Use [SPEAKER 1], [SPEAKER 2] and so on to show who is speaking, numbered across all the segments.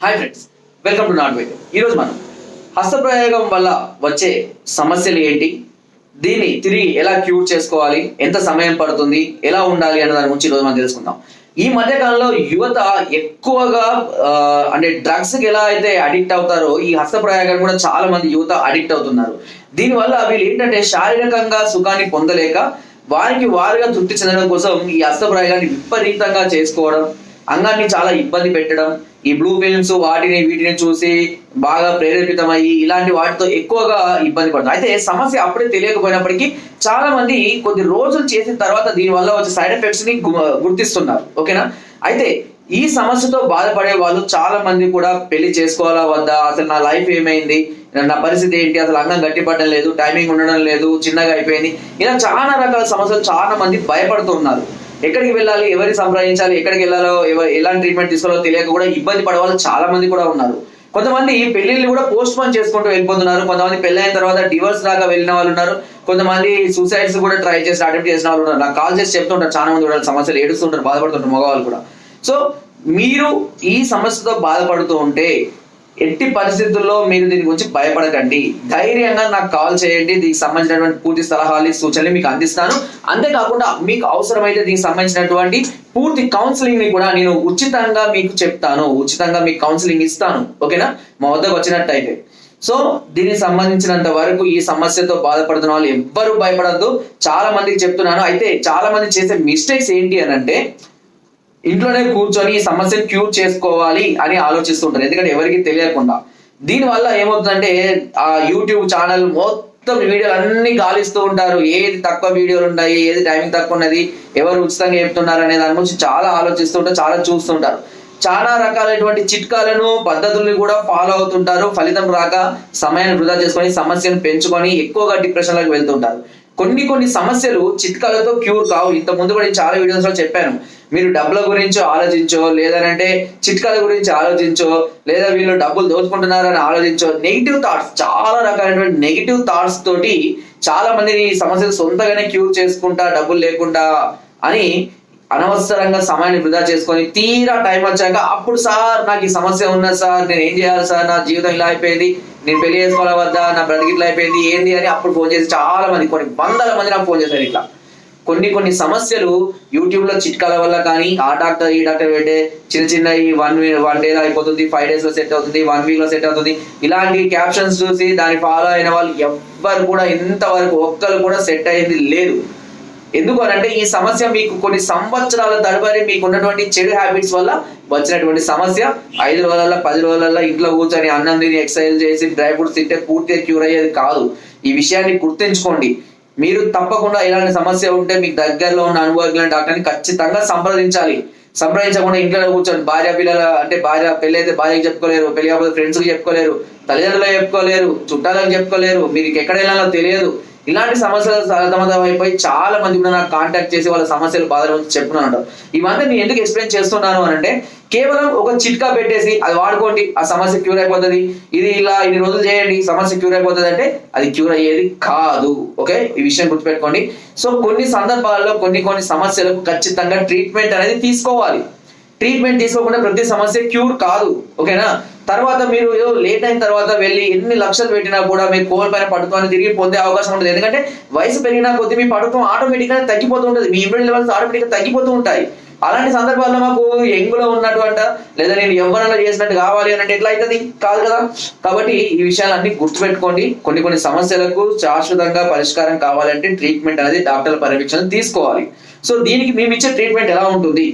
[SPEAKER 1] Hi friends welcome to నాట్ video ఈరోజు మనం హస్తప్రయోగం వల్ల వచ్చే సమస్యలు ఏంటి? దీన్ని తిరిగి ఎలా క్యూర్ చేసుకోవాలి? ఎంత సమయం పడుతుంది? ఎలా ఉండాలి అన్న దాని గురించి ఈరోజు మనం తెలుసుకుందాం. ఈ మధ్యకాలంలో యువత ఎక్కువగా అంటే డ్రగ్స్కి ఎలా అయితే అడిక్ట్ అవుతారో ఈ హస్తప్రయోగాలు కూడా చాలా మంది యువత అడిక్ట్ అవుతున్నారు. దీనివల్ల వీళ్ళు ఏంటంటే శారీరకంగా సుఖాన్ని పొందలేక వారికి వారుగా తృప్తి చెందడం కోసం ఈ హస్తప్రయోగాన్ని విపరీతంగా చేసుకోవడం అంగాన్ని చాలా ఇబ్బంది పెట్టడం ఈ బ్లూ ఫిల్మ్స్ వాటిని వీటిని చూసి బాగా ప్రేరేపితమయ్యి ఇలాంటి వాటితో ఎక్కువగా ఇబ్బంది పడుతుంది. అయితే సమస్య అప్పుడే తెలియకపోయినప్పటికీ చాలా మంది కొద్ది రోజులు చేసిన తర్వాత దీని వల్ల వచ్చే సైడ్ ఎఫెక్ట్స్ని గుర్తిస్తున్నారు. ఓకేనా? అయితే ఈ సమస్యతో బాధపడే వాళ్ళు చాలా మంది కూడా పెళ్ళి చేసుకోవాలా వద్దా? అసలు నా లైఫ్ ఏమైంది? నా పరిస్థితి ఏంటి? అసలు అంగం గట్టిపడడం లేదు టైమింగ్ ఉండడం లేదు చిన్నగా అయిపోయింది. ఇలా చాలా రకాల సమస్యలు చాలా మంది భయపడుతున్నారు ఎక్కడికి వెళ్ళాలి ఎవరిని సంప్రదించాలి ఎక్కడికి వెళ్ళాలో ఎవరు ఎలాంటి ట్రీట్మెంట్ తీసుకోవాలో తెలియక కూడా ఇబ్బంది పడవాళ్ళు చాలా మంది కూడా ఉన్నారు. కొంతమంది పెళ్ళిళ్ళు కూడా పోస్ట్ పోన్ చేసుకుంటూ వెళ్ళిపోతున్నారు. కొంతమంది పెళ్ళైన తర్వాత డివోర్స్ దాకా వెళ్ళిన వాళ్ళు ఉన్నారు. కొంతమంది సూసైడ్స్ కూడా ట్రై చేసి అటెంప్ట్ చేసిన వాళ్ళు ఉన్నారు. నాకు కాల్ చేసి చెప్తుంటారు చాలా మంది కూడా సమస్యలు ఏడుస్తుంటారు బాధపడుతుంటారు మగవాళ్ళు కూడా. సో మీరు ఈ సమస్యతో బాధపడుతూ ఉంటే ఎట్టి పరిస్థితుల్లో మీరు దీని గురించి భయపడకండి. ధైర్యంగా నాకు కాల్ చేయండి. దీనికి సంబంధించినటువంటి పూర్తి సలహాలు సూచనలు మీకు అందిస్తాను. అంతేకాకుండా మీకు అవసరమైతే దీనికి సంబంధించినటువంటి పూర్తి కౌన్సిలింగ్ని కూడా నేను ఉచితంగా మీకు చెప్తాను. ఉచితంగా మీకు కౌన్సిలింగ్ ఇస్తాను. ఓకేనా? మా వద్దకు వచ్చినట్టయితే. సో దీనికి సంబంధించినంత వరకు ఈ సమస్యతో బాధపడుతున్న వాళ్ళు ఎవ్వరూ భయపడద్దు. చాలా మందికి చెప్తున్నాను. అయితే చాలా మంది చేసే మిస్టేక్స్ ఏంటి అని అంటే ఇంట్లోనే కూర్చొని ఈ సమస్యను క్యూర్ చేసుకోవాలి అని ఆలోచిస్తుంటారు. ఎందుకంటే ఎవరికి తెలియకుండా. దీని వల్ల ఏమవుతుందంటే ఆ యూట్యూబ్ ఛానల్ మొత్తం వీడియోలు అన్ని గాలిస్తూ ఉంటారు. ఏది తక్కువ వీడియోలు ఉన్నాయి ఏది టైమింగ్ తక్కువ ఉన్నది ఎవరు ఉచితంగా చెప్తున్నారు అనే దాని గురించి చాలా ఆలోచిస్తుంటారు చాలా చూస్తుంటారు. చాలా రకాలైనటువంటి చిట్కాలను పద్ధతుల్ని కూడా ఫాలో అవుతుంటారు. ఫలితం రాక సమయాన్ని వృధా చేసుకొని సమస్యను పెంచుకొని ఎక్కువగా డిప్రెషన్లోకి వెళ్తుంటారు. కొన్ని కొన్ని సమస్యలు చిట్కాలతో క్యూర్ కావు. ఇంత ముందు కూడా చాలా వీడియోస్లో చెప్పాను. మీరు డబ్బుల గురించి ఆలోచించో లేదనంటే చిట్కాల గురించి ఆలోచించో లేదా వీళ్ళు డబ్బులు దోచుకుంటున్నారని ఆలోచించో నెగిటివ్ థాట్స్ చాలా రకాలైనటువంటి నెగిటివ్ థాట్స్ తోటి చాలా మందిని సమస్యలు సొంతగానే క్యూర్ చేసుకుంటా డబ్బులు లేకుండా అని అనవసరంగా సమయాన్ని వృధా చేసుకొని తీరా టైం వచ్చాక అప్పుడు సార్ నాకు ఈ సమస్య ఉన్నది సార్ నేను ఏం చేయాలి సార్? నా జీవితం ఇలా అయిపోయింది నేను పెళ్ళి చేసుకోవాలా వద్దా? నా బ్రతికి ఇట్లా అయిపోయింది ఏంది అని అప్పుడు ఫోన్ చేసి చాలా మంది కొన్ని వందల మంది నాకు ఫోన్ చేశారు ఇట్లా. కొన్ని కొన్ని సమస్యలు యూట్యూబ్లో చిట్కాల వల్ల కానీ ఆ డాక్టర్ ఈ డాక్టర్ పెట్టే చిన్న చిన్న ఈ వన్ వన్ డే అయిపోతుంది ఫైవ్ డేస్లో సెట్ అవుతుంది వన్ వీక్లో సెట్ అవుతుంది. ఇలాంటి క్యాప్షన్స్ చూసి దాన్ని ఫాలో అయిన వాళ్ళు ఎవ్వరు కూడా ఇంతవరకు ఒక్కరు కూడా సెట్ అయింది లేదు. ఎందుకు అని అంటే ఈ సమస్య మీకు కొన్ని సంవత్సరాల తడబడి మీకు ఉన్నటువంటి చెడు హ్యాబిట్స్ వల్ల వచ్చినటువంటి సమస్య. ఐదు రోజుల పది రోజులలో ఇంట్లో కూర్చొని అన్నం తిని ఎక్సర్సైజ్ చేసి డ్రై ఫ్రూట్స్ తింటే పూర్తిగా క్యూర్ అయ్యేది కాదు. ఈ విషయాన్ని గుర్తుంచుకోండి. మీరు తప్పకుండా ఇలాంటి సమస్య ఉంటే మీకు దగ్గరలో ఉన్న అనుభవజ్ఞ డాక్టర్ని ఖచ్చితంగా సంప్రదించాలి. సంప్రదించకుండా ఇంట్లో కూర్చొని భార్య పిల్లల అంటే భార్య పెళ్ళి అయితే భార్యకి చెప్పుకోలేరు పెళ్ళి కాకపోతే ఫ్రెండ్స్కి చెప్పుకోలేరు తల్లిదండ్రులకు చెప్పుకోలేరు చుట్టాలకు చెప్పుకోలేరు మీకు ఎక్కడ వెళ్ళాలో తెలియదు. ఇలాంటి సమస్యలు సతమతం అయిపోయి చాలా మంది కూడా నాకు కాంటాక్ట్ చేసి వాళ్ళ సమస్యలు బాధలు గురించి చెప్తున్నాను ఇవన్నీ నేను ఎందుకు ఎక్స్ప్లెయిన్ చేస్తున్నాను అని అంటే కేవలం ఒక చిట్కా పెట్టేసి అది వాడుకోండి ఆ సమస్య క్యూర్ అయిపోతుంది. ఇది ఇలా ఇన్ని రోజులు చేయండి సమస్య క్యూర్ అయిపోతుంది అంటే అది క్యూర్ అయ్యేది కాదు. ఓకే? ఈ విషయం గుర్తుపెట్టుకోండి. సో కొన్ని సందర్భాల్లో కొన్ని కొన్ని సమస్యలకు ఖచ్చితంగా ట్రీట్మెంట్ అనేది తీసుకోవాలి. ట్రీట్మెంట్ తీసుకోకుండా ప్రతి సమస్య క్యూర్ కాదు. ఓకేనా? తర్వాత మీరు ఏదో లేట్ అయిన తర్వాత వెళ్ళి ఎన్ని లక్షలు పెట్టినా కూడా మీరు కోల్పోయిన పైన పడుకొని తిరిగి పొందే అవకాశం ఉంటుంది. ఎందుకంటే వయసు పెరిగినా కొద్ది మీ పడుకోవడం ఆటోమేటిక్గా తగ్గిపోతూ ఉంటుంది. మీ ఇమ్యూన్ లెవెల్స్ ఆటోమేటిక్గా తగ్గిపోతూ ఉంటాయి. అలాంటి సందర్భాల్లో మాకు ఎంగులో ఉన్నటువంటి లేదా నేను ఎవరైనా చేసినట్టు కావాలి అని అంటే ఎట్లా అవుతుంది? కాదు కదా? కాబట్టి ఈ విషయాలన్నీ గుర్తుపెట్టుకోండి. కొన్ని కొన్ని సమస్యలకు శాశ్వతంగా పరిష్కారం కావాలంటే ట్రీట్మెంట్ అనేది డాక్టర్ల పర్యవేక్షణ తీసుకోవాలి. సో దీనికి మేము ఇచ్చే ట్రీట్మెంట్ ఎలా ఉంటుంది?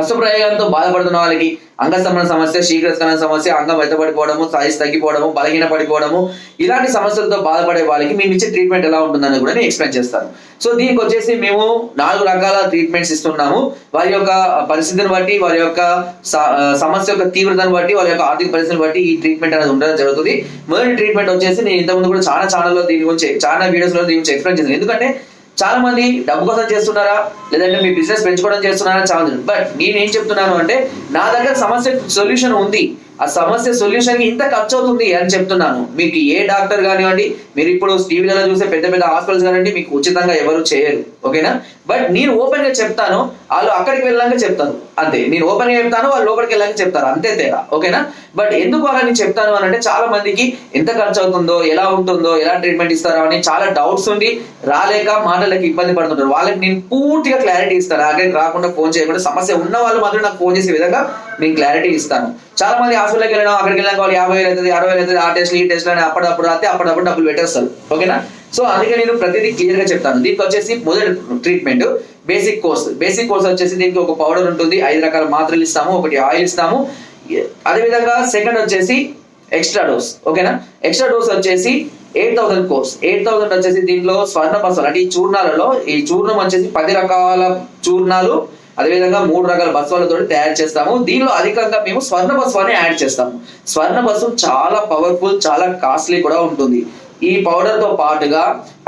[SPEAKER 1] అశ్వప్రయోగంతో బాధపడుతున్న వాళ్ళకి అంగస్తంభన సమస్య శీఘ్రస్కరణ సమస్య అంగం వెతబడిపోవడము సైజ్ తగ్గిపోవడము బలహీన పడిపోవడము ఇలాంటి సమస్యలతో బాధపడే వాళ్ళకి మేము ఇచ్చే ట్రీట్మెంట్ ఎలా ఉంటుందని కూడా నేను ఎక్స్ప్లెయిన్ చేస్తాను. సో దీనికి వచ్చేసి మేము నాలుగు రకాల ట్రీట్మెంట్స్ ఇస్తున్నాము. వారి యొక్క పరిస్థితిని బట్టి వారి యొక్క సమస్య యొక్క తీవ్రతను బట్టి వారి యొక్క ఆర్థిక పరిస్థితిని బట్టి ఈ ట్రీట్మెంట్ అనేది ఉండడం జరుగుతుంది. మొదటి ట్రీట్మెంట్ వచ్చేసి నేను ఇంతకుముందు కూడా చాలా ఛానల్లో దీని గురించి చాలా వీడియోస్లో దీని గురించి ఎక్స్ప్లెయిన్ చేశాను. ఎందుకంటే చాలా మంది డబ్బు కోసం చేస్తున్నారా? లేదంటే మీ బిజినెస్ పెంచుకోవడం చేస్తున్నారా? చాలా బట్ నేను ఏం చెప్తున్నాను అంటే నా దగ్గర సమస్య సొల్యూషన్ ఉంది. ఆ సమస్య సొల్యూషన్కి ఇంత ఖర్చు అవుతుంది అని చెప్తున్నాను. మీకు ఏ డాక్టర్ కానివ్వండి మీరు ఇప్పుడు టీవీలలో చూసే పెద్ద పెద్ద హాస్పిటల్స్ కానివ్వండి మీకు ఉచితంగా ఎవరు చేయరు ఓకేనా? బట్ నేను ఓపెన్గా చెప్తాను వాళ్ళు అక్కడికి వెళ్ళాక చెప్తారు. అంతే నేను ఓపెన్గా చెప్తాను వాళ్ళు లోపలికి వెళ్ళాక చెప్తారు. అంతే తేడా ఓకేనా? బట్ ఎందుకు అలా నేను చెప్తాను అని అంటే చాలా మందికి ఎంత ఖర్చు అవుతుందో ఎలా ఉంటుందో ఎలా ట్రీట్మెంట్ ఇస్తారో అని చాలా డౌట్స్ ఉండి రాలేక మాటలకు ఇబ్బంది పడుతుంటారు. వాళ్ళకి నేను పూర్తిగా క్లారిటీ ఇస్తాను. అక్కడికి రాకుండా ఫోన్ చేయకుండా సమస్య ఉన్న వాళ్ళు మాత్రం నాకు ఫోన్ చేసే విధంగా నేను క్లారిటీ ఇస్తాను. చాలా మంది హాస్పిటల్కి వెళ్ళడం అక్కడికి వెళ్ళాక వాళ్ళు యాభై వేలు అవుతుంది అరవై వేలు అవుతుంది. ఆ టెస్ట్ ఈ టెస్ట్ అని అప్పుడప్పుడు రాస్తే అప్పుడప్పుడు డబ్బులు పెట్టేస్తారు. ఓకేనా? సో అందుకే నేను ప్రతిదీ క్లియర్గా చెప్తాను. దీనికి వచ్చేసి మొదటి treatment basic course basic course వచ్చేసి దీనికి ఒక పౌడర్ ఉంటుంది. ఐదు రకాల మాత్రలు ఇస్తాము ఒకటి ఆయిల్ ఇస్తాము. అదేవిధంగా సెకండ్ వచ్చేసి ఎక్స్ట్రా డోస్ ఓకేనా? ఎక్స్ట్రా డోస్ వచ్చేసి eight thousand course eight thousand వచ్చేసి దీంట్లో స్వర్ణ పసలు అంటే ఈ చూర్ణాలలో ఈ చూర్ణం వచ్చేసి పది రకాల చూర్ణాలు అదేవిధంగా మూడు రకాల బస్వాలతో తయారు చేస్తాము. దీనిలో అధికంగా మేము స్వర్ణ బస్వాన్ని యాడ్ చేస్తాము. స్వర్ణ బస్సు చాలా పవర్ఫుల్ చాలా కాస్ట్లీ కూడా ఉంటుంది. ఈ పౌడర్తో పాటుగా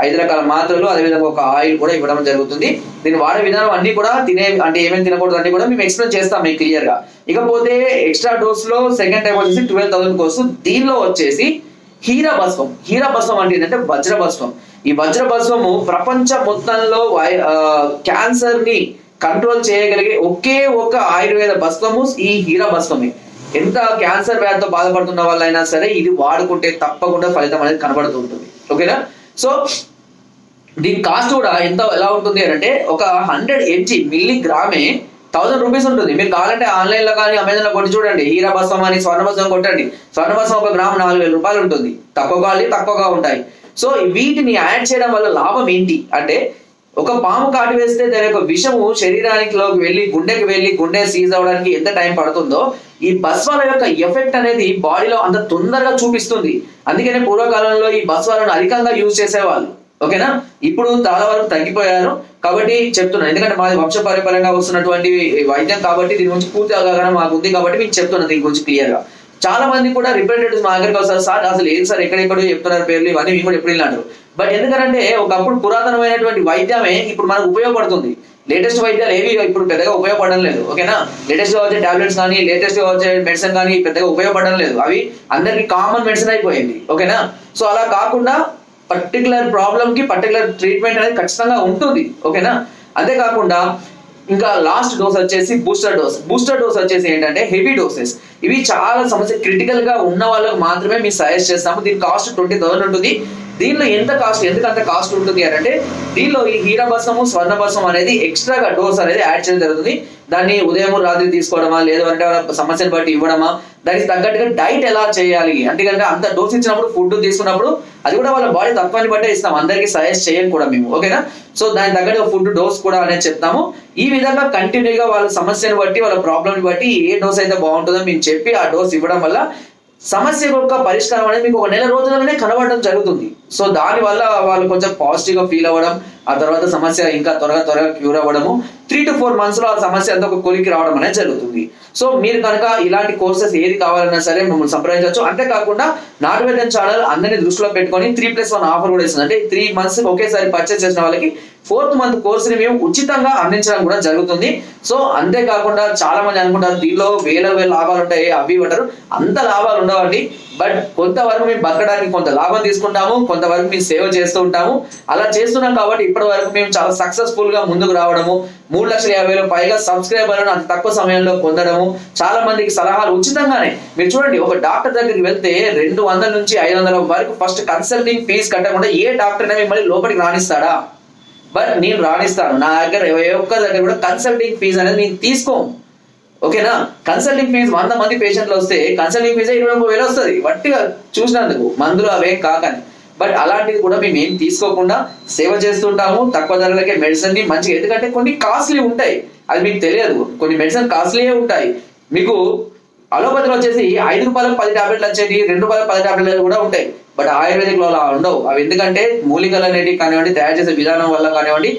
[SPEAKER 1] ఐదు రకాల మాత్రలు అదేవిధంగా ఒక ఆయిల్ కూడా ఇవ్వడం జరుగుతుంది. దీని వాడే విధానం అన్ని కూడా తినే అంటే ఏమేమి తినకూడదు అన్ని కూడా మేము ఎక్స్ప్లెయిన్ చేస్తాం మీకు క్లియర్గా. ఇకపోతే ఎక్స్ట్రా డోస్లో సెకండ్ టైం వచ్చేసి ట్వెల్వ్ థౌసండ్ కోసం దీనిలో వచ్చేసి హీరా భస్వం హీరా భస్వం అంటే ఏంటంటే వజ్ర భస్వం ఈ వజ్ర భస్వము ప్రపంచ మొత్తంలో క్యాన్సర్ని కంట్రోల్ చేయగలిగే ఒకే ఒక ఆయుర్వేద భస్మము ఈ హీరా భస్మమే. ఎంత క్యాన్సర్ వ్యాధితో బాధపడుతున్న వాళ్ళైనా సరే ఇది వాడుకుంటే తప్పకుండా ఫలితం అనేది కనబడుతూ ఉంటుంది. ఓకేనా? సో దీని కాస్ట్ కూడా ఎంత ఎలా ఉంటుంది అంటే ఒక హండ్రెడ్ ఎంజీ మిల్లీగ్రామే థౌసండ్ రూపీస్ ఉంటుంది. మీరు కావాలంటే ఆన్లైన్లో కానీ అమెజాన్లో కొట్టి చూడండి. హీరా బస్సం అని స్వర్ణ బస్సం కొట్టండి. స్వర్ణ బస్సం ఒక గ్రామ్ నాలుగు వేల రూపాయలు ఉంటుంది. తక్కువ క్వాలిటీ తక్కువగా ఉంటాయి. సో వీటిని యాడ్ చేయడం వల్ల లాభం ఏంటి? అంటే ఒక పాము కాటు వేస్తే దాని యొక్క విషము శరీరానికిలోకి వెళ్ళి గుండెకి వెళ్ళి గుండె సీజ్ అవడానికి ఎంత టైం పడుతుందో ఈ బస్వాల యొక్క ఎఫెక్ట్ అనేది బాడీలో అంత తొందరగా చూపిస్తుంది. అందుకనే పూర్వకాలంలో ఈ బస్వాలను అధికంగా యూజ్ చేసేవాళ్ళు. ఓకేనా? ఇప్పుడు చాలా వరకు తగ్గిపోయారు. కాబట్టి చెప్తున్నాను. ఎందుకంటే మాది వంశ వస్తున్నటువంటి వైద్యం కాబట్టి దీని గురించి పూర్తి అవగాహన మాకు ఉంది కాబట్టి మీకు చెప్తున్నాను దీని గురించి క్లియర్గా. చాలా మంది కూడా రిప్రజెంటేటివ్స్ మా దగ్గరికి వస్తారు. సార్ అసలు ఏం సార్? ఎక్కడెక్కడో చెప్తున్నారు పేర్లు ఇవన్నీ మేము కూడా ఎప్పుడు వెళ్ళినారు బట్ ఎందుకంటే ఒకప్పుడు పురాతనమైనటువంటి వైద్యమే ఇప్పుడు మనకు ఉపయోగపడుతుంది. లేటెస్ట్ వైద్యాలు ఏవి ఇప్పుడు పెద్దగా ఉపయోగపడడం లేదు. ఓకేనా? లేటెస్ట్గా వచ్చే టాబ్లెట్స్ కానీ లేటెస్ట్గా వచ్చే మెడిసిన్ కానీ పెద్దగా ఉపయోగపడడం లేదు. అవి అందరికి కామన్ మెడిసిన్ అయిపోయింది. ఓకేనా? సో అలా కాకుండా పర్టికులర్ ప్రాబ్లమ్కి పర్టికులర్ ట్రీట్మెంట్ అనేది ఖచ్చితంగా ఉంటుంది. ఓకేనా? అంతేకాకుండా ఇంకా లాస్ట్ డోస్ వచ్చేసి బూస్టర్ డోస్ బూస్టర్ డోస్ వచ్చేసి ఏంటంటే హెవీ డోసెస్ ఇవి చాలా సమస్య క్రిటికల్గా ఉన్న వాళ్ళకి మాత్రమే మేము సజెస్ట్ చేస్తాము. దీని కాస్ట్ ట్వంటీ థౌసండ్ ఉంటుంది. దీనిలో ఎంత కాస్ట్ ఎందుకు అంత కాస్ట్ ఉంటుంది అని అంటే దీనిలో ఈ హీరాభసము స్వర్ణభసం అనేది ఎక్స్ట్రాగా డోస్ అనేది యాడ్ చేయడం జరుగుతుంది. దాన్ని ఉదయం రాత్రి తీసుకోవడమా లేదు అంటే సమస్యను బట్టి ఇవ్వడమా దానికి తగ్గట్టుగా డైట్ ఎలా చేయాలి? అంటే కనుక అంత డోస్ ఇచ్చినప్పుడు ఫుడ్ తీసుకున్నప్పుడు అది కూడా వాళ్ళ బాడీ తత్వాన్ని బట్టే ఇస్తాం. అందరికీ సజెస్ట్ చేయం కూడా మేము. ఓకేనా? సో దాని తగ్గట్టు ఫుడ్ డోస్ కూడా అనేది చెప్తాము. ఈ విధంగా కంటిన్యూగా వాళ్ళ సమస్యను బట్టి వాళ్ళ ప్రాబ్లమ్ని బట్టి ఏ డోస్ అయితే బాగుంటుందో మేము చెప్పి ఆ డోస్ ఇవ్వడం వల్ల సమస్య యొక్క పరిష్కారం అనేది మీకు ఒక నెల రోజులనే కనబడడం జరుగుతుంది. సో దాని వల్ల వాళ్ళు కొంచెం పాజిటివ్గా ఫీల్ అవ్వడం ఆ తర్వాత సమస్య ఇంకా త్వరగా త్వరగా క్యూర్ అవ్వడము త్రీ టు ఫోర్ మంత్స్లో ఆ సమస్య అంతా ఒక కొలికి రావడం అనేది జరుగుతుంది. సో మీరు కనుక ఇలాంటి కోర్సెస్ ఏది కావాలన్నా సరే మమ్మల్ని సంప్రదించవచ్చు. అంతేకాకుండా నాటు వేదన్ ఛానల్ అందరినీ దృష్టిలో పెట్టుకొని త్రీ ప్లస్ వన్ ఆఫర్ కూడా ఇస్తుంది. అంటే త్రీ మంత్స్ ఒకేసారి పర్చేస్ చేసిన వాళ్ళకి ఫోర్త్ మంత్ కోర్సుని మేము ఉచితంగా అందించడం కూడా జరుగుతుంది. సో అంతేకాకుండా చాలా మంది అనుకుంటారు దీనిలో వేల వేల లాభాలు ఉంటాయి అవి ఉంటారు అంత లాభాలు ఉండవండి. బట్ కొంతవరకు మేము బతకడానికి కొంత లాభం తీసుకుంటాము కొంతవరకు మేము సేవ చేస్తూ ఉంటాము. అలా చేస్తున్నాం కాబట్టి ఇప్పటి వరకు మేము చాలా సక్సెస్ఫుల్గా ముందుకు రావడము మూడు లక్షల యాభై వేలు పైగా సబ్స్క్రైబర్లను అంత తక్కువ సమయంలో పొందడము చాలా మందికి సలహాలు ఉచితంగానే. మీరు చూడండి ఒక డాక్టర్ దగ్గరికి వెళ్తే రెండు వందల నుంచి ఐదు వందల వరకు ఫస్ట్ కన్సల్టింగ్ ఫీజు కట్టకుండా ఏ డాక్టర్ మిమ్మల్ని లోపలికి రాణిస్తాడా బట్ నేను రాణిస్తాను. నా దగ్గర ఒక్క దగ్గర కూడా కన్సల్టింగ్ ఫీజు అనేది నేను తీసుకో ఓకేనా కన్సల్టింగ్ ఫీజు వంద మంది పేషెంట్లు వస్తే కన్సల్టింగ్ ఫీజే ఇరవై ముప్పై వేలు వస్తుంది. వట్టిగా చూసినందుకు మందులు అవేం కాకని. బట్ అలాంటిది కూడా మేము ఏం తీసుకోకుండా సేవ చేస్తుంటాము. తక్కువ ధరలకే మెడిసిన్ని మంచిగా. ఎందుకంటే కొన్ని కాస్ట్లీ ఉంటాయి. అది మీకు తెలియదు. కొన్ని మెడిసిన్ కాస్ట్లీయే ఉంటాయి. మీకు అలోపతిలో వచ్చేసి ఐదు రూపాయలకు పది టాబ్లెట్లు వచ్చేది రెండు రూపాయలకు పది టాబ్లెట్లు కూడా ఉంటాయి. బట్ ఆయుర్వేదిక్లో అలా ఉండవు. అవి ఎందుకంటే మూలికలు అనేటివి కానివ్వండి తయారు చేసే విధానం వల్ల కానివ్వండి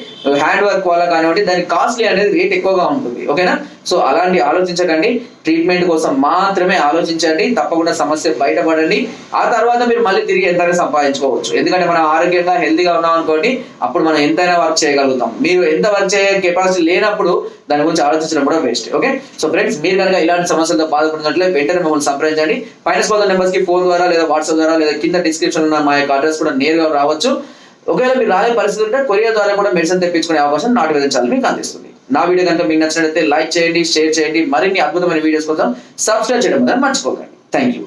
[SPEAKER 1] హ్యాండ్ వర్క్ వల్ల కానివ్వండి దాని కాస్ట్లీ అనేది రేట్ ఎక్కువగా ఉంటుంది. ఓకేనా సో అలాంటి ఆలోచించకండి. ట్రీట్మెంట్ కోసం మాత్రమే ఆలోచించండి. తప్పకుండా సమస్య బయటపడండి. ఆ తర్వాత మీరు మళ్ళీ తిరిగి ఎంతైనా సంపాదించుకోవచ్చు. ఎందుకంటే మనం ఆరోగ్యంగా హెల్తీగా ఉన్నాం అనుకోండి అప్పుడు మనం ఎంతైనా వర్క్ చేయగలుగుతాం. మీరు ఎంత వర్క్ చేయ కెపాసిటీ లేనప్పుడు దాని గురించి ఆలోచించడం కూడా వేస్ట్ ఓకే సో ఫ్రెండ్స్ మీరు కనుక ఇలాంటి సమస్యలతో బాధపడుతున్నట్లే వెంటనే మమ్మల్ని సంప్రదించండి. ఫైనాన్స్ స్పోజల్ నెంబర్స్కి ఫోన్ ద్వారా లేదా వాట్సాప్ ద్వారా లేదా కింద డిస్క్రిప్షన్ ఉన్న మా యొక్క అడ్రస్ కూడా నేరుగా రావచ్చు. ఒకవేళ మీరు రాలే పరిస్థితి ఉంటే కొరియర్ ద్వారా కూడా మెడిసిన్ తెప్పించుకునే అవకాశం నాటు విధించాలి మీకు అందిస్తుంది. నా వీడియో కనుక మీకు నచ్చినట్లయితే లైక్ చేయండి షేర్ చేయండి. మరిన్ని అద్భుతమైన వీడియోస్ కోసం సబ్స్క్రైబ్ చేయడం మాత్రం మర్చిపోకండి. Thank you